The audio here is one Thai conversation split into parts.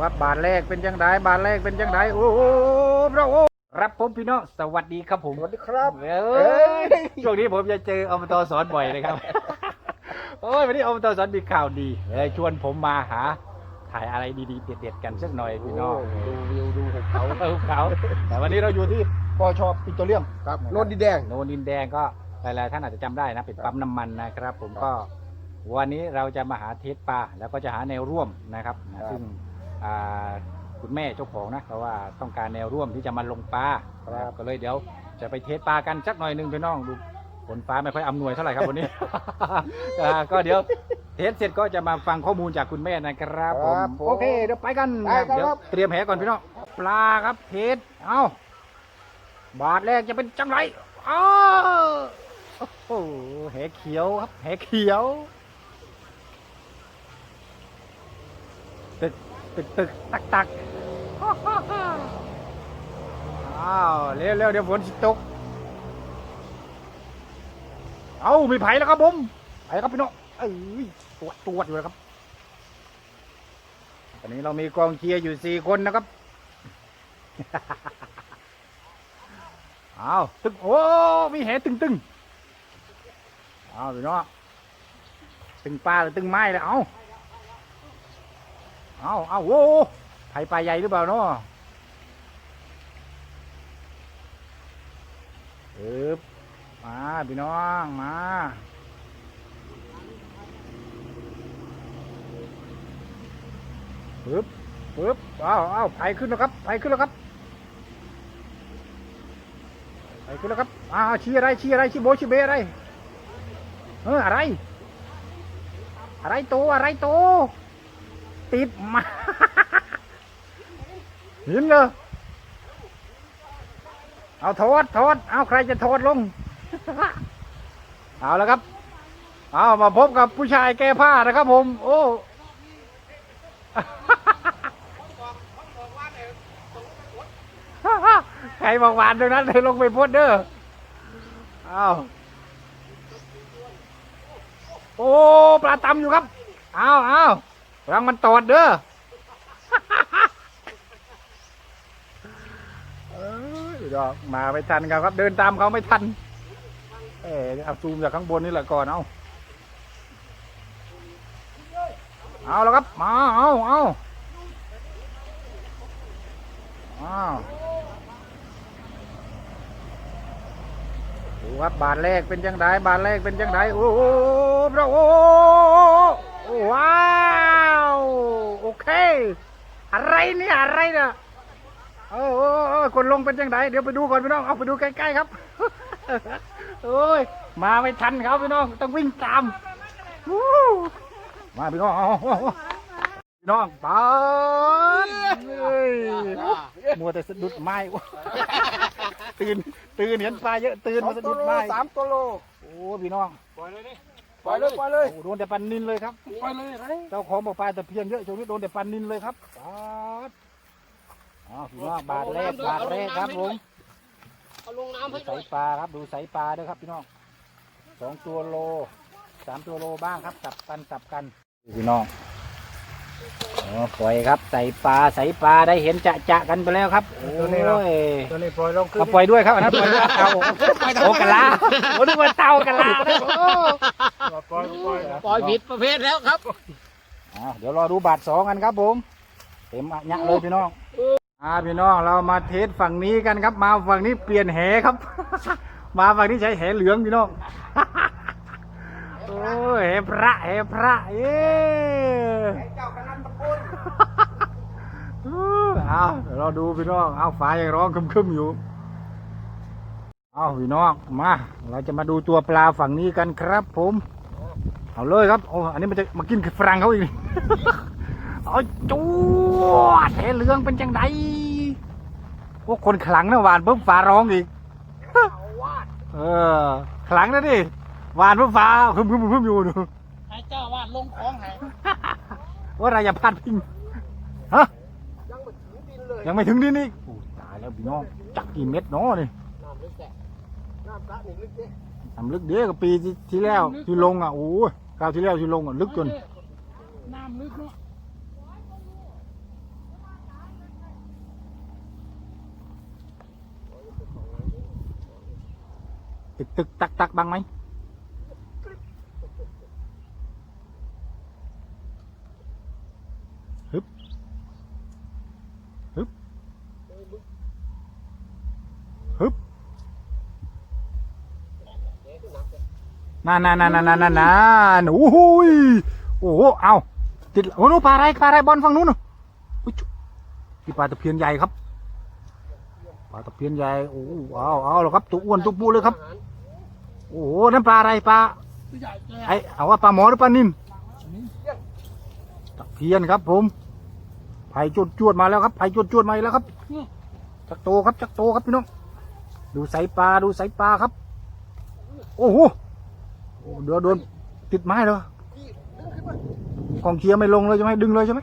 ครับบาทแรกเป็นยังไงบาทแรกเป็นยังไงโอ้โหพระโอ้ครับผมพี่น้องสวัสดีครับผมสวัสดีครับเอ้ยช่วงนี้ผมจะเจออบตสอนบ่อยเลยครับโอ้ยวันนี้อบตสอนมีข่าวดีเลยชวนผมมาหาถ่ายอะไรดีๆเด็ดๆกันสักหน่อยพี่น้องดูวิวดูหุบเขาเออเขาแต่วันนี้เราอยู่ที่ปอชอปิโตรเลียมครับโนนดินแดงโนนดินแดงก็หลายๆท่านอาจจะจำได้นะเป็นปั๊มน้ำมันนะครับ ผมก็วันนี้เราจะมาหาเทสปลาแล้วก็จะหาแนวร่วมนะครับครับซึ่งอ่า คุณแม่เจ้าของนะเขาว่าต้องการแนวร่วมที่จะมาลงปลานะครับก็เลยเดี๋ยวจะไปเทสปลากันสักหน่อยหนึงพี่น้องดูฝนฟ้าไม่ค่อยอำนวยเท่าไหร่ครับวันนี้อ่าก็เดี๋ยวเทสเสร็จก็จะมาฟังข้อมูลจากคุณแม่นะครับผมครับผมโอเคเดี๋ยวไปกันได้ครับเดี๋ยวเตรียมแหก่อนพี่น้องปลาครับเทสเอ้าบาทแรกจะเป็นจังไรอ้าวโอ้โหแหเขียวครับแหเขียว ตึกตึกตึกตักตักอ้าวเร็วเร็วเดี๋ยวฝนตก เอามีไผ่แล้วครับผมไผ่ครับพี่น้องเอ้ยตรวจตรวจอยู่แล้วครับตอนนี้เรามีกองเชียร์อยู่สี่คนนะครับเอาตึงโอ้มีแหตึงตึงเอาพี่น้องตึงปลาหรือตึงไม้เลยเอา เอาเอาโอ้ไผ่ปลาใหญ่หรือเปล่าเนาะเอ๊บมาพี่น้องมาปึ๊บปึ๊บเอาเอาไผ่ขึ้นแล้วครับไผ่ขึ้นแล้วครับไปคุณแล้วครับอ้าวชี้อะไรชี้อะไรชี้โบชี้เบอะไรเอออะไร อะไรโตอะไรโต ติดมาเห็นเลยเอาโทษโทษเอาใครจะโทษลง เอาแล้วครับ เอามาพบกับผู้ชายแก้ผ้านะครับผม โอ้ใครบอกหวานตรงนั้นเลยลงไปพ่นเด้อเอาโอ้ ปลาตำอยู่ครับ เอาเอา รังมันตอดเด้อเอ้ยดอกมาไม่ทันครับครับ เดินตามเขาไม่ทัน เออเอาซูมจากข้างบนนี่แหละก่อนเอาเอาแล้วครับ มา เอาเอาเอาวดูครับบาทแรกเป็นยังไงบาทแรกเป็นยังไงโอ้โหพระโอ้โอ้ว้า เค อะไรเนี่ยอะไรเนี่ยโอ้โหคนลงเป็นยังไงเดี๋ยวไปดูก่อนพี่น้องเอาไปดูใกล้ๆครับโอ้ยมาไม่ทันเขาพี่น้องต้องวิ่งตามวู้มาพี่น้องเอาเอาเอาพี่น้องปานเฮ้ยมัวแต่สะดุดไม้ตื่นตื่นเห็นปลาเยอะตื่นสอมางสะตัดุวดโลไม้สามตัวโลโอ้พี่น้องปล่อยเลย ปล่อยเลย โอ้โดนแต่ปันนินเลยครับ ปล่อยเลยไรเจ้าของบอกปลาตะเพียนเยอะช่วงนี้โดนแต่ปันนินเลยครับปาดอ้าวพี่น้องบาทแรกบาทแรกครับผมเอาลงน้ำให้ดูสายปลาครับดูสายปลาด้วยครับพี่น้องสองตัวโลสามตัวโลบ้างครับสับกันสับกันพี่น้อง อ๋อปล่อยครับใส่ปลาใส่ปลาได้เห็นจะจะกันไปแล้วครับโอ้ยตัวนี้ปล่อยลงขึ้นเอาปล่อยด้วยครับอันนั้นปล่อยด้วยเตาโอ้กะลาโอ้นึกว่าเตากะลาเลยโอ้ปล่อยปล่อยปล่อยผิดประเภทแล้วครับ อ่าเดี๋ยวรอดูบาทสองกันครับผมเต็มอะยะเลยพี่น้องอ่าพี่น้องเรามาเทสฝั่งนี้กันครับ มาฝั่งนี้เปลี่ยนแหครับ มาฝั่งนี้ใช้แหเหลืองพี่น้อง โอ้ยแหพระแหพระเอ้เจ้ากำนันตะโกน เอาเดี๋ยวเราดูพี่น้องเอาฟ้ายังร้องคึมๆอยู่เอาพี่น้องมา เราจะมาดูตัวปลาฝั่งนี้กันครับ ผม เอาเลยครับโอ้อันนี้มันจะมากินฝรั่งเขาอีกเอาจวดแหเหลืองเป็นจังไดโอ้คนขลังนะหวานปุ๊บฟ้าร้องอีกเออขลังนะดิหวานปุ๊บฟ้าคึมคึมคึมอยู่ดูให้เจ้าวาดลงของให้ว่าอะไรอย่าพลาดพิงฮะ ยังไม่ถึงดินอีกโอ้ยตายแล้วพี่น้องจักกี่เม็ดเนาะนี่น้ำลึกแต่น้ำตะนี่ลึกเด้น้ำลึกเด้กับปีที่แล้วที่ลงอะโอ้ยคราวที่แล้วที่ลงอะลึกจนน้ำลึกเนาะตึกตึกตักตักบ้างไหม นั่นนั่นนั่นนั่นนั่นนั่นนั่นโอ้โหโอ้โหเอาติดโอ้โหปลาอะไรปลาอะไรบอลฝั่งนู้นอุ้ยกี่ปลาตะเพียนใหญ่ครับปลาตะเพียนใหญ่โอ้โหเอาเอาแล้วครับตัวอ้วนตัวปูเลยครับ โอ้โหนั่นปลาอะไรปลาไอเอาว่าปลาหมอหรือปลานิ่มตะเพียนครับ ผมไผ่จวดจวดมาแล้วครับไผ่จวดจวดมาแล้วครับจักโตครับจักโตครับพี่น้องดูสายปลาดูสายปลาครับ โอ้โห เดี๋ยวโดนติดไม้เลยกองเชียร์ไม่ลงเลยใช่ไหมดึงเลยใช่ไหม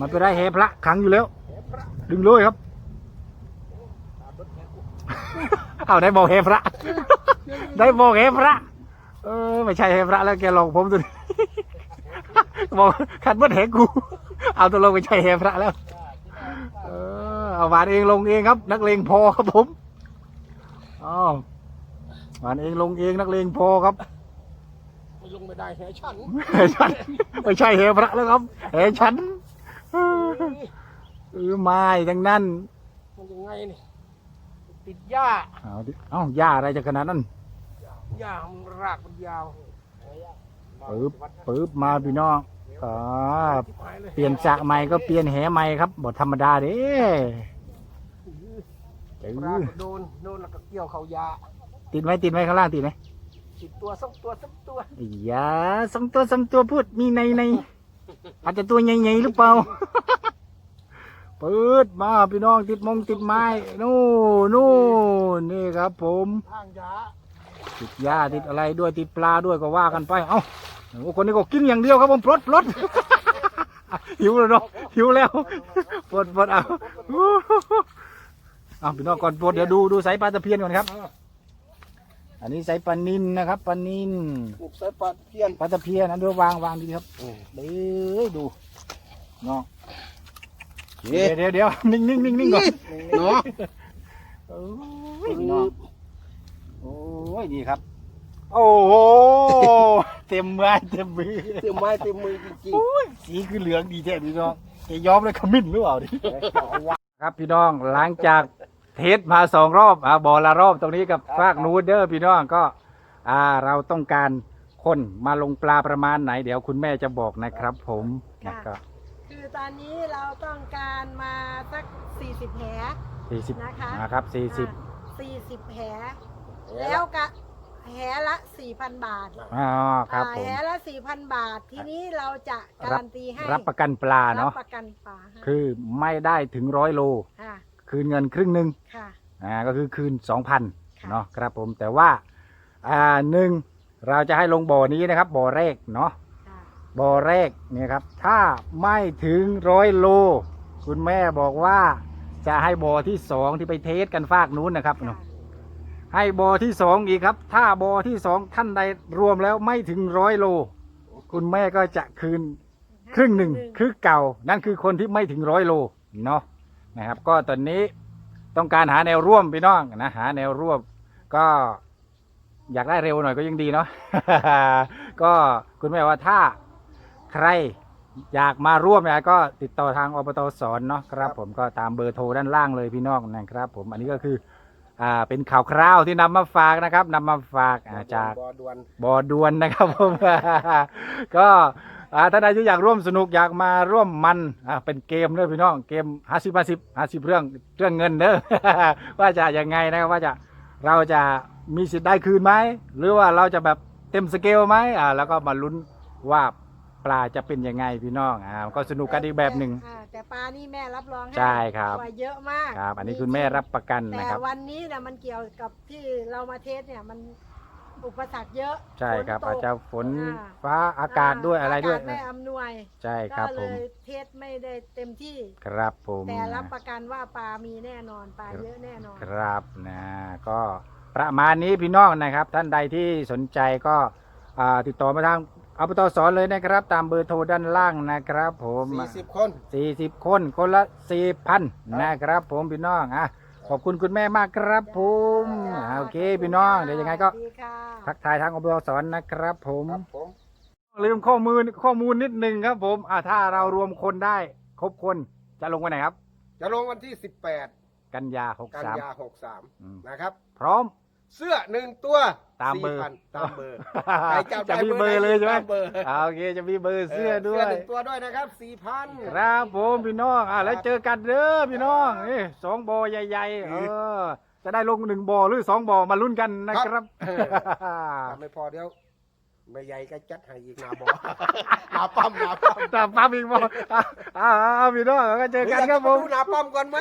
มันไปได้แหพระขังอยู่แล้ว ดึงเลยครับเอาได้บอกแหพระ ได้บอกแหพระ เออไม่ใช่แหพระแล้วแกหลอกผมตัวนี้บอกขัดบัดแหกู เอาตัวลงไม่ใช่แหพระแล้ว เออเอาหวานเองลงเองครับ นักเลงพอครับผมอ้าวหวานเองลงเองนักเลงพอครับ ไม่ลงไม่ได้แหฉันแหฉันไม่ใช่แหพระแล้วครับแหฉันเออไม่ทั้งนั้นมันยังไงนี่ติดหญ้าเอาดิเอ้าย่าอะไรจะขนาดนั้นหญ้ามันรากมันยาวปึ๊บปึ๊บมาพี่น้องอ่าชิบหายเลยเปลี่ยนจากใหม่ก็เปลี่ยนแหใหม่ครับบทธรรมดาเด้เอปลาอก็โดนโดนแล้วก็เกี่ยวเขายาติดไหมติดไหมข้างล่างติดไหม สิบตัวสองตัวสามตัวอย่าสองตัวสามตัวพูดมีในในอาจจะตัวใหญ่ๆหรือเปล่า เปิดมาพี่น้องติดมงติดไม้นู่นนู่นนี่ครับ ผมทางยาติดหญ้าติดอะไรด้วยติดปลาด้วยก็ว่ากันไป เอ้าโอ้คนนี้ก็กินอย่างเดียวครับผมปลดปลดหิวแล้วเนาะหิวแล้วปลดปลดเอาเอาพี่น้องก่อนปลดเดี๋ยวดูดูสายปลาตะเพียนก่อนครับ อันนี้สายปลานินนะครับปลานินปลูกสายปลาเพียนปลาตะเพียนอันเดียววางวางดีครับเด้อดูเนาะเดี๋ยวเดี๋ยวเดี๋ยวนิ่งนิ่งนิ่งนิ่งก่อนเนาะโอ้ยพี่น้องโอ้ยนี่ครับ โอ้โหเต็มมือเต็มมือเต็มไม้เต็มมือจริงโอ้ยสีคือเหลืองดีแท้พี่น้องจะยอมเลยขมิ้นหรือเปล่าดิครับพี่น้องหลังจาก เทสมาสองรอบอ่าบอละรอบตรงนี้กับ ฟากนูดเดอร์พี่น้องก็อ่าเราต้องการคนมาลงปลาประมาณไหน เดี๋ยวคุณแม่จะบอกนะครับ ผมนะก็คือตอนนี้เราต้องการมาสัก 40แผลสี่สิบนะคะ นะครับสี่สิบอ่า40แผลแล้วก็แผลละ4,000 บาทอ๋อครับอ่าผมแผลละ4,000 บาท ทีนี้เราจะการันตีให้รับประกันปลารัเนาะบประกันปลาให้คือไม่ได้ถึงร้อยโลค่ะ คืนเงินครึ่งหนึ่งค่ะ อ่าก็คือคืนสองพันค่ะเนาะครับผมแต่ว่าอ่าหนึ่งเราจะให้ลงบ่อนี้นะครับ บ่อแรกเนาะค่ะ บ่อแรกเนี่ยครับ ถ้าไม่ถึงร้อยโล คุณแม่บอกว่าจะให้บ่อที่สองที่ไปเทสกันฟากนู้นนะครับค่ะเนาะ ให้บ่อที่สองอีกครับ ถ้าบ่อที่สองท่านใดรวมแล้วไม่ถึงร้อยโล คุณแม่ก็จะคืนครึ่งหนึ่งคือเก่า นั่นคือคนที่ไม่ถึงร้อยโลเนาะ นะครับ ก็ตอนนี้ต้องการหาแนวร่วมพี่น้องนะหาแนวร่วมก็อยากได้เร็วหน่อยก็ยังดีเนาะก็คุณแม่ว่าถ้าใครอยากมาร่วมเนี่ยก็ติดต่อทางอบตสอนเนาะครับ ผมก็ตามเบอร์โทรด้านล่างเลยพี่น้องนะครับ ผมอันนี้ก็คืออ่าเป็นข่าวคราวที่นำมาฝากนะครับนำมาฝากอ่าจากบ่อดวนบอดวนนะครับผมก็ อ่าท่านใดที่อยากร่วมสนุกอยากมาร่วมมันอ่าเป็นเกมเด้อพี่น้องเกมห้าสิบห้าสิบห้าสิบเรื่องเรื่องเงินเด้อ ว่าจะยังไงนะครับว่าจะเราจะมีสิทธิ์ได้คืนไหมหรือว่าเราจะแบบเต็มสเกลไหมอ่าแล้วก็มาลุ้นว่าปลาจะเป็นยังไงพี่น้องอ่าก็สนุกกันอีกแบบหนึ่ง อ่าแต่ปลานี่แม่รับรองให้ใช่ครับ ว่าเยอะมากครับ อันนี้คุณแม่รับประกันแต่นะครับ วันนี้เนี่ยมันเกี่ยวกับที่เรามาเทสเนี่ยมัน อุปสรรคเยอะใช่ครับ ฝนตกอาจจะฝนอ่าฟ้าอากาศด้วยอะไรด้วยากาศไม่อำนวยใช่ครับก็ผเลมยเทสไม่ได้เต็มที่ ครับผมแต่รับประกันว่าปลามีแน่นอนปลาเยอะแน่นอน ครับนะก็ประมาณนี้พี่น้องนะครับ ท่านใดที่สนใจก็อ่าติดต่อมาทางอบตสอนเลยนะครับ ตามเบอร์โทรด้านล่างนะครับ ผม สี่สิบคนสี่สิบคนคนละสี่พันนะครับผมพี่น้องอะพ ขอบคุณคุณแม่มากครับผมอ่าโอเคพี่น้องเดี๋ยวยังไงก็สวัสดีค่ะทักทายทางอบสอนนะครับผม ครับผมลืมข้อมูลข้อมูลนิดหนึ่งครับ ผมอ่าถ้าเรารวมคนได้ ครบคนจะลงวันไหนครับ จะลงวันที่18กันยาหกกันสามยาอืม63 นะครับ พร้อม เสื้อหนึ่งตัวตามเบอร์4,000ตามเบอร์ใครจำจะได้มีเบอร์เลยใช่ไหมตามเบอร์อ่าโอเคจะมีเบอร์เสื้อด้วย เสื้อหนึ่งตัวด้วยนะครับ4,000ครับผมพี่น้องอ่าแล้วเจอกันเด้อพี่น้องนี่สองบอใหญ่ๆเออจะได้ลงหนึ่งบอหรือสองบอมาลุ้นกันนะครับถ้าไม่พอเดี๋ยวแม่ใหญ่ก็จัดให้อีกนาบอนาปั๊มนาปั๊มตามปั๊มอีกบออ่าอ่าพี่น้องก็เจอกันครับผมดูนาปั๊มก่อนไหม